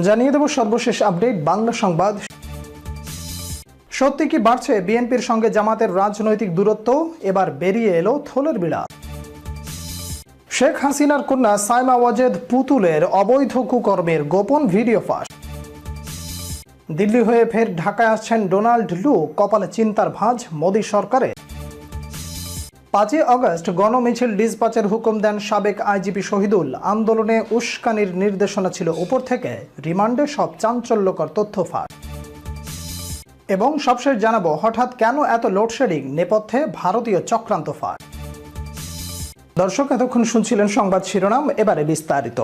জানিয়ে দেব সর্বশেষ আপডেট, বাংলা সংবাদ। সত্যি কি বাড়ছে? বিএনপির সঙ্গে জামাতের রাজনৈতিক দূরত্ব এবার বেরিয়ে এলো থলের বিড়াল। শেখ হাসিনার কন্যা সাইমা ওয়াজেদ পুতুলের অবৈধ কুকর্মের গোপন ভিডিও ফাঁস। দিল্লি হয়ে ফের ঢাকায় আসছেন ডোনাল্ড লু, কপালে চিন্তার ভাঁজ মোদী সরকারের। পাঁচই অগস্ট গণমিছিল ডিসপাচের হুকুম দেন সাবেক আইজিপি শহীদুল। আন্দোলনে উস্কানির নির্দেশনা ছিল উপর থেকে। রিমান্ডে সব চাঞ্চল্যকর তথ্য ফাঁস। এবং সবশেষ জানাব, হঠাৎ কেন এত লোডশেডিং? নেপথ্যে ভারতীয় চক্রান্ত ফাঁস। দর্শক, এতক্ষণ শুনছিলেন সংবাদ শিরোনাম, এবারে বিস্তারিত।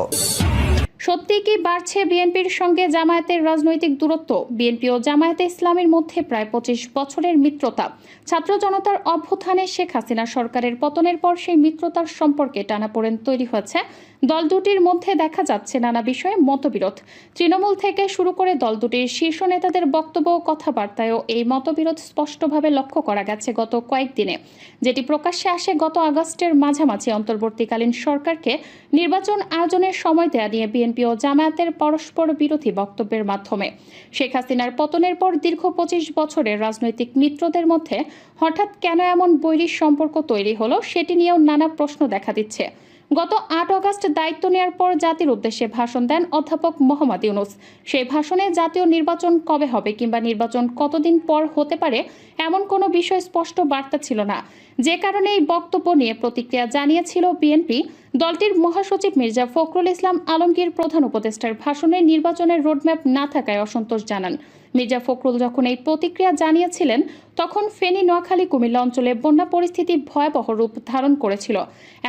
সত্যি কি বাড়ছে বিএনপির সঙ্গে জামায়াতের রাজনৈতিক দূরত্ব? বিএনপি ও জামায়াতে ইসলামের মধ্যে প্রায় পঁচিশ বছরের মিত্রতা। ছাত্র জনতার অভ্যুত্থানে শেখ হাসিনা সরকারের পতনের পর সেই মিত্রতার সম্পর্কে টানাপোড়েন তৈরি হয়েছে দল দুটির মধ্যে দেখা যাচ্ছে নানা বিষয়ে মতবিরোধ। তৃণমূল থেকে শুরু করে দল দুটির শীর্ষ নেতাদের বক্তব্য ও কথাবার্তায়ও এই মতবিরোধ স্পষ্টভাবে লক্ষ্য করা গেছে গত কয়েকদিনে। যেটি প্রকাশ্যে আসে গত আগস্টের মাঝামাঝি অন্তর্বর্তীকালীন সরকারকে নির্বাচন আয়োজনের সময় দেয়া নিয়ে বিএনপি ও জামায়াতের পরস্পর বিরোধী বক্তব্যের মাধ্যমে। শেখ হাসিনার পতনের পর দীর্ঘ পঁচিশ বছরের রাজনৈতিক মিত্রদের মধ্যে হঠাৎ কেন এমন বৈরী সম্পর্ক তৈরি হলো সেটি নিয়েও নানা প্রশ্ন দেখা দিচ্ছে। গত আট অগস্ট দায়িত্ব নেওয়ার পর জাতির উদ্দেশ্যে ভাষণ দেন অধ্যাপক মোহাম্মদ ইউনুস। সেই ভাষণে জাতীয় নির্বাচন কবে হবে কিংবা নির্বাচন কতদিন পর হতে পারে এমন কোনো বিষয় স্পষ্ট বার্তা ছিল না। যে কারণে এই বক্তব্য নিয়ে প্রতিক্রিয়া জানিয়েছিল বিএনপি। দলটির মহাসচিব মির্জা ফখরুল ইসলাম আলমগীর প্রধান উপদেষ্টার ভাষণে নির্বাচনের রোডম্যাপ না থাকায় অসন্তোষ জানান। মির্জা ফখরুল যখন এই প্রতিক্রিয়া জানিয়েছিলেন, তখন ফেনী, নোয়াখালী, কুমিল্লা অঞ্চলে বন্যা পরিস্থিতি ভয়াবহ রূপ ধারণ করেছিল।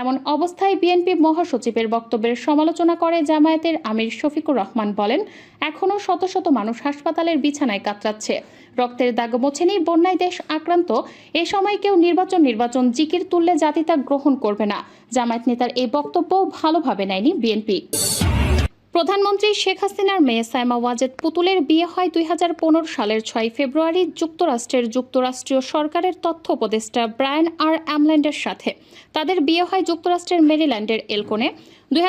এমন অবস্থায় বিএনপি মহাসচিবের বক্তব্যের সমালোচনা করে জামায়াতের আমির শফিকুর রহমান বলেন এখনও শত শত মানুষ হাসপাতালের বিছানায় কাতরাচ্ছে। রক্তের দাগ মোছেনি বন্যায় দেশ আক্রান্ত। এ সময় কেউ নির্বাচন নির্বাচন জিকির তুললে জাতি তা গ্রহণ করবে না। জামায়াত নেতার এই বক্তব্য ভালোভাবে নেয়নি বিএনপি। প্রধানমন্ত্রী শেখ হাসিনার মেয়ে সাইমা ওয়াজেদ পুতুলের বিয়ে হয় দুই হাজার পনেরো সালের ছয় ফেব্রুয়ারি যুক্তরাষ্ট্রের যুক্তরাষ্ট্রীয় সরকারের তথ্য উপদেষ্টা ব্রায়ান আর অ্যামল্যান্ডের সাথে। তাদের বিয়ে হয় যুক্তরাষ্ট্রের মেরিল্যান্ডের এলকোনে। দুই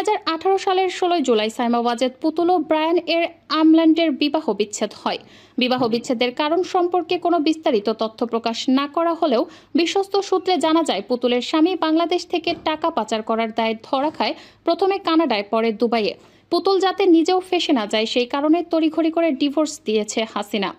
সালের ষোলোই জুলাই সাইমা ওয়াজেদ পুতুল ও ব্রায়ান এর আমল্যান্ডের বিবাহ বিচ্ছেদ হয়। বিবাহ বিচ্ছেদের কারণ সম্পর্কে কোনো বিস্তারিত তথ্য প্রকাশ না করা হলেও বিশ্বস্ত সূত্রে জানা যায়, পুতুলের স্বামী বাংলাদেশ থেকে টাকা পাচার করার দায়ে ধরা খায় প্রথমে কানাডায়, পরে দুবাইয়ে। পুতুল যাতে নিজেও ফেসে না যায়, সেই কারণে তড়িঘড়ি করে ডিভোর্স দিয়েছে হাসিনা।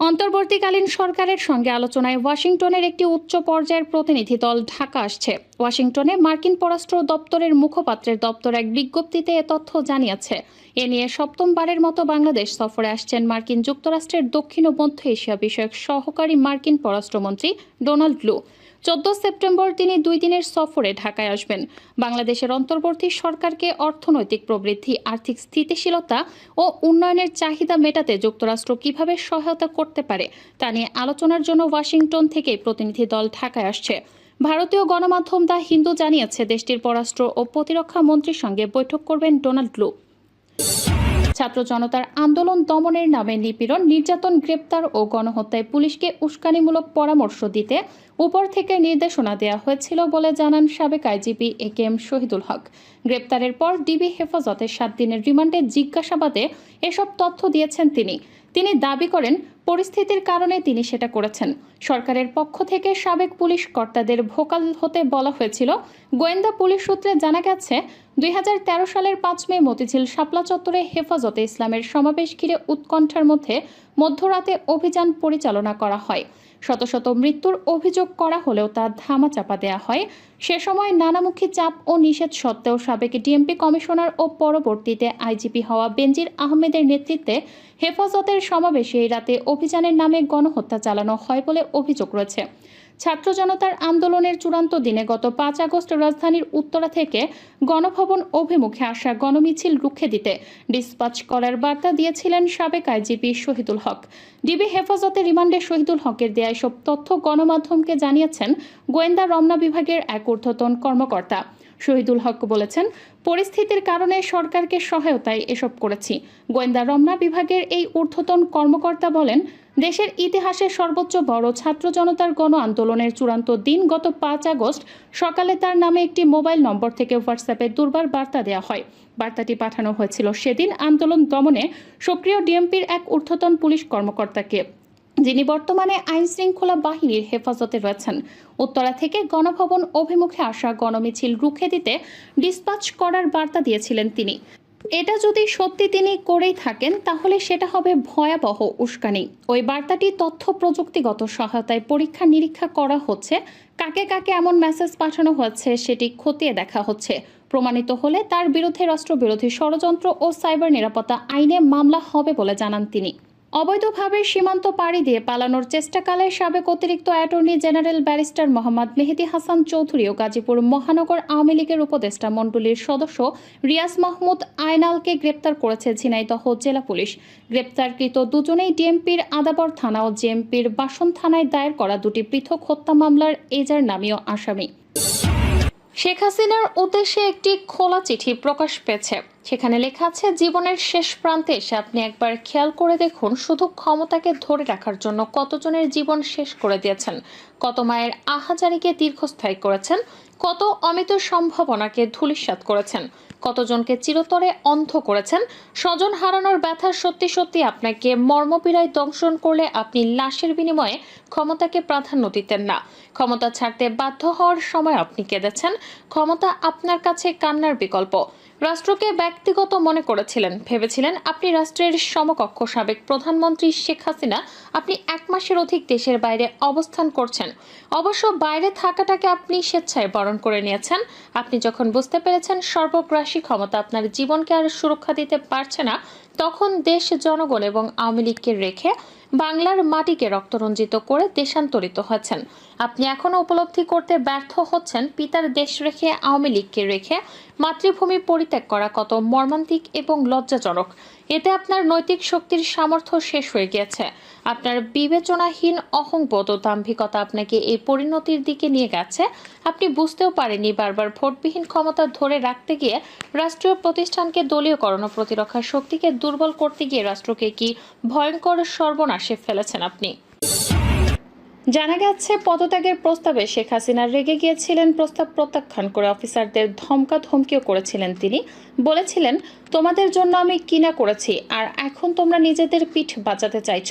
অন্তর্বর্তীকালীন সরকারের সঙ্গে আলোচনায় ওয়াশিংটনের একটি উচ্চ পর্যায়ের প্রতিনিধি দল ঢাকা আসছে। ওয়াশিংটনে মার্কিন পররাষ্ট্র দপ্তরের মুখপাত্রের দপ্তর এক বিজ্ঞপ্তিতে এ তথ্য জানিয়েছে। এ নিয়ে সপ্তমবারের মতো বাংলাদেশ সফরে আসছেন মার্কিন যুক্তরাষ্ট্রের দক্ষিণ ও মধ্য এশিয়া বিষয়ক সহকারী মার্কিন পররাষ্ট্রমন্ত্রী ডোনাল্ড লু। চোদ্দ সেপ্টেম্বর তিনি দুই দিনের সফরে ঢাকায় আসবেন। বাংলাদেশের অন্তর্বর্তী সরকারকে অর্থনৈতিক প্রবৃদ্ধি, আর্থিক স্থিতিশীলতা ও উন্নয়নের চাহিদা মেটাতে যুক্তরাষ্ট্র কীভাবে সহায়তা করতে পারে তা নিয়ে আলোচনার জন্য ওয়াশিংটন থেকে প্রতিনিধি দল ঢাকায় আসছে। ভারতীয় গণমাধ্যম দা হিন্দু জানিয়েছে, দেশটির পররাষ্ট্র ও প্রতিরক্ষা মন্ত্রীর সঙ্গে বৈঠক করবেন ডোনাল্ড লু। ছাত্র জনতার আন্দোলন দমনের নামে নিপীড়ন, নির্যাতন, গ্রেপ্তার ও গণহত্যায় পুলিশকে উস্কানিমূলক পরামর্শ দিতে উপর থেকে নির্দেশনা দেওয়া হয়েছিল বলে জানান সাবেক IGP A K M Shahidul Haque. গ্রেপ্তারের পর ডিবি হেফাজতে সাত দিনের রিমান্ডে জিজ্ঞাসাবাদে এসব তথ্য দিয়েছেন তিনি। তিনি দাবি করেন পরিস্থিতির কারণে তিনি সেটা করেছেন। সরকারের পক্ষ থেকে সাবেক পুলিশ কর্তাদের ভোকাল হতে বলা হয়েছিল। গোয়েন্দা পুলিশ সূত্রে জানা গেছে, দুই হাজার তেরো সালের পাঁচ মে মতিঝিল শাপলা চত্বরে হেফাজতে ইসলামের সমাবেশ ঘিরে উৎকণ্ঠার মধ্যে মধ্যরাতে অভিযান পরিচালনা করা হয়। শত শত মৃত্যুর অভিযোগ করা হলেও তা ধামাচাপা দেয়া হয়। সে সময় নানামুখী চাপ ও নিষেধ সত্ত্বেও সাবেক ডিএমপি কমিশনার ও পরবর্তীতে আইজিপি হওয়া বেনজির আহমেদের নেতৃত্বে হেফাজতের সমাবেশে এই রাতে অভিযানের নামে গণহত্যা চালানো হয় বলে অভিযোগ রয়েছে। ছাত্র জনতার আন্দোলনের চূড়ান্ত দিনে গত পাঁচ আগস্ট রাজধানীর উত্তরা থেকে গণভবন অভিমুখে আসা গণমিছিল রুখে দিতে ডিসপাচ করার বার্তা দিয়েছিলেন সাবেক আইজিপি শহীদুল হক। ডিবি হেফাজতে রিমান্ডে শহীদুল হকের দেয়া এসব তথ্য গণমাধ্যমকে জানিয়েছেন গোয়েন্দা রমনা বিভাগের এক ঊর্ধ্বতন কর্মকর্তা। শহীদুল হক বলেছেন, পরিস্থিতির কারণে সরকারকে সহায়তায় এসব করেছি। গোয়েন্দা রমনা বিভাগের এই ঊর্ধ্বতন কর্মকর্তা বলেন দেশের ইতিহাসের সর্বোচ্চ বড় ছাত্র জনতার গণ আন্দোলনের চূড়ান্ত দিন গত পাঁচ আগস্ট। সকালে তার নামে একটি মোবাইল নম্বর থেকে হোয়াটসঅ্যাপে দুর্বার বার্তা দেওয়া হয়। বার্তাটি পাঠানো হয়েছিল সেদিন আন্দোলন দমনে সক্রিয় ডিএমপির এক ঊর্ধ্বতন পুলিশ কর্মকর্তাকে, যিনি বর্তমানে আইন শৃঙ্খলা বাহিনীর হেফাজতে রয়েছেন। উত্তরা থেকে গণভবন অভিমুখে আসা গণমিছিল রুখে দিতে ডিসপাচ করার বার্তা দিয়েছিলেন তিনি। এটা যদি সত্যি তিনি করেই থাকেন, তাহলে সেটা হবে ভয়াবহ উস্কানি। ওই বার্তাটি তথ্য প্রযুক্তিগত সহায়তায় পরীক্ষা নিরীক্ষা করা হচ্ছে। কাকে কাকে এমন মেসেজ পাঠানো হচ্ছে সেটি খতিয়ে দেখা হচ্ছে। প্রমাণিত হলে তার বিরুদ্ধে রাষ্ট্রবিরোধী ষড়যন্ত্র ও সাইবার নিরাপত্তা আইনে মামলা হবে বলে জানান তিনি। অবৈধভাবে সীমান্ত পাড়ি দিয়ে পালানোর চেষ্টাকালে সাবেক অতিরিক্ত attorney general barrister Mohammad Mehedi Hasan Chowdhury ও গাজীপুর মহানগর আওয়ামী লীগের উপদেষ্টা মণ্ডলীর সদস্য রিয়াজ মাহমুদ আয়নালকে গ্রেপ্তার করেছে ঝিনাইদহ জেলা পুলিশ। গ্রেপ্তারকৃত দুজনেই ডিএমপির আদাবর থানা ও জেএমপির বাসন থানায় দায়ের করা দুটি পৃথক হত্যা মামলার এজার নামীয় আসামি। শেখ হাসিনার উদ্দেশ্যে একটি খোলা চিঠি প্রকাশ পেয়েছে। সেখানে লেখা আছে, জীবনের শেষ প্রান্তে এসে আপনি একবার খেয়াল করে দেখুন শুধু ক্ষমতাকে ধরে রাখার জন্য কতজনের জীবন শেষ করে দিয়েছেন, কত মায়ের আহাজারিকে দীর্ঘস্থায়ী করেছেন, কত অমিত সম্ভাবনাকে ধূলিসাৎ করেছেন। কতজনকে চিরতরে অন্ধ করেছেন? স্বজন হারানোর ব্যথা সত্যি সত্যি আপনাকে মর্মপীড়ায় দংশন করলে আপনি লাশের বিনিময়ে ক্ষমতাকে প্রাধান্য দিতেন না। ক্ষমতা ছাড়তে বাধ্য হওয়ার সময় আপনি কেঁদেছেন। ক্ষমতা আপনার কাছে কান্নার বিকল্প। রাষ্ট্রকে ব্যক্তিগত মনে করেছিলেন। ভেবেছিলেন আপনি রাষ্ট্রের সমকক্ষ সাবেক প্রধানমন্ত্রী শেখ হাসিনা আপনি এক মাসের অধিক দেশের বাইরে অবস্থান করছেন। অবশ্য বাইরে থাকাটাকে আপনি স্বেচ্ছায় বরণ করে নিয়েছেন। আপনি যখন বুঝতে পেরেছেন সর্বগ্রাসী ক্ষমতা আপনার জীবনকে আর সুরক্ষা দিতে পারছে না, তখন দেশ, জনগণ এবং আওয়ামী লীগকে রেখে বাংলার মাটিকে রক্তরঞ্জিত করে দেশান্তরিত হয়েছেন আপনি এখনও উপলব্ধি করতে ব্যর্থ হচ্ছেন পিতার দেশ রেখে আওয়ামী লীগকে রেখে, মাতৃভূমি পরিত্যাগ করা কত মর্মান্তিক এবং লজ্জাজনক। এতে আপনার নৈতিক শক্তির সামর্থ্য শেষ হয়ে গেছে আপনার বিবেচনাহীন অহংবোধ ও দাম্ভিকতা আপনাকে এই পরিণতির দিকে নিয়ে গেছে। আপনি বুঝতেও পারেনি বারবার ভোটবিহীন ক্ষমতা ধরে রাখতে গিয়ে রাষ্ট্রীয় প্রতিষ্ঠানকে দলীয়করণ ও প্রতিরক্ষা শক্তিকে দুর্বল করতে গিয়ে রাষ্ট্রকে কি ভয়ঙ্কর সর্বনাশে ফেলেছেন আপনি? জানা গেছে, পদত্যাগের প্রস্তাবে শেখ হাসিনা রেগে গিয়েছিলেন, প্রস্তাব প্রত্যাখ্যান করে অফিসারদের ধমকা ধমকিও করেছিলেন তিনি। বলেছিলেন, তোমাদের জন্য আমি কিনা করেছি, আর এখন তোমরা নিজেদের পিঠ বাঁচাতে চাইছ।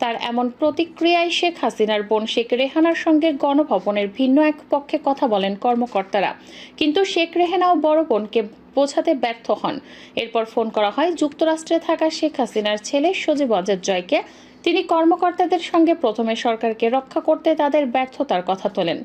তার এমন প্রতিক্রিয়ায় শেখ হাসিনার বোন শেখ রেহানার সঙ্গে গণভবনের ভিন্ন এক পক্ষে কথা বলেন কর্মকর্তারা। কিন্তু শেখ রেহানাও বড় বোনকে বোঝাতে ব্যর্থ হন। এরপর ফোন করা হয়, যুক্তরাষ্ট্রে থাকা শেখ হাসিনার ছেলে সজীব অজের জয়কে তিনি কর্মকর্তাদের সঙ্গে প্রথমে সরকারকে রক্ষা করতে তাদের ব্যর্থতার কথা তোলেন।